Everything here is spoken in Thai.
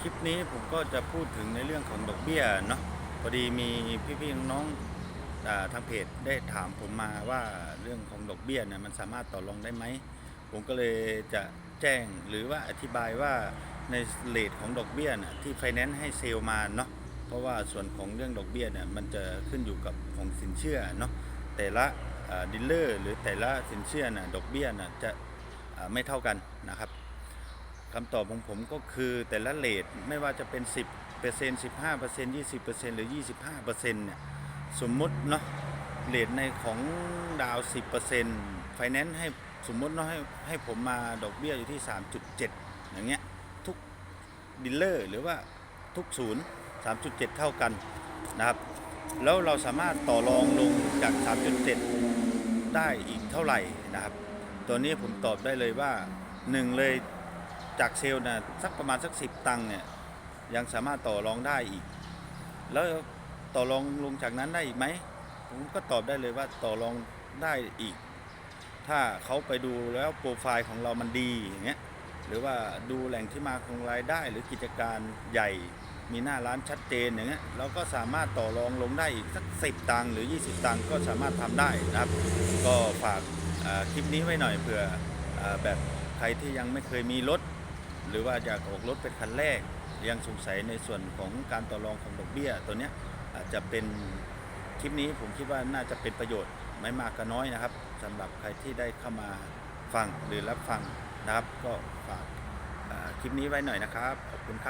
คลิปนี้ผมก็จะพูดถึงในเรื่องของดอกเบี้ยเนาะพอดีมีพี่ๆน้องๆทางเพจได้ถามผมมาว่าเรื่องของดอกเบี้ยเนี่ยมันสามารถต่อรองได้ไหม ผมก็เลยจะแจ้งหรือว่าอธิบายว่าในเลทของดอกเบี้ยน่ะที่ไฟแนนซ์ให้เซลมาเนาะเพราะว่าส่วนของเรื่องดอกเบี้ยเนี่ยมันจะขึ้นอยู่กับของสินเชื่อเนาะแต่ละดิลเลอร์หรือแต่ละสินเชื่อน่ะดอกเบี้ยน่ะจะไม่เท่ากันนะครับ คำตอบของผมก็คือแต่ละเลทไม่ว่าจะเป็น 10เปอร์เซ็นต์15เปอร์เซ็นต์20เปอร์เซ็นต์หรือ 25เปอร์เซ็นต์เนี่ยสมมุติเนาะเลทในของดาว 10เปอร์เซ็นต์ไฟแนนซ์ให้สมมติเนาะให้ให้ผมมาดอกเบี้ยอยู่ที่ 3.7 อย่างเงี้ยทุกดีลเลอร์หรือว่าทุกศูนย์ 3.7 เท่ากันนะครับ แล้วเราสามารถต่อรองลงจาก 3.7 ได้อีกเท่าไหร่นะครับ ตัวนี้ผมตอบได้เลยว่าหนึ่งเลย จากเซลล์นะสักประมาณสักสิบตังค์เนี่ยยังสามารถต่อรองได้อีก แล้วต่อรองลงจากนั้นได้อีกไหมผมก็ตอบได้เลยว่าต่อรองได้อีก ถ้าเขาไปดูแล้วโปรไฟล์ของเรามันดีอย่างเงี้ยหรือว่าดูแหล่งที่มาของรายได้ หรือกิจการใหญ่มีหน้าร้านชัดเจนอย่างเงี้ยเราก็สามารถต่อรองลงได้อีกสักสิบตังค์หรือ 20 ตังค์ก็สามารถทำได้นะครับ ก็ฝากคลิปนี้ไว้หน่อยเผื่ออแบบใครที่ยังไม่เคยมีรถ หรือว่าอยากออกรถเป็นคันแรก ยังสงสัยในส่วนของการต่อรองของดอกเบี้ย ตัวเนี้ยอาจจะเป็นคลิปนี้ผมคิดว่าน่าจะเป็นประโยชน์ไม่มากก็น้อยนะครับสำหรับใครที่ได้เข้ามาฟังหรือรับฟังนะครับ ก็ฝากคลิปนี้ไว้หน่อยนะครับขอบคุณครับ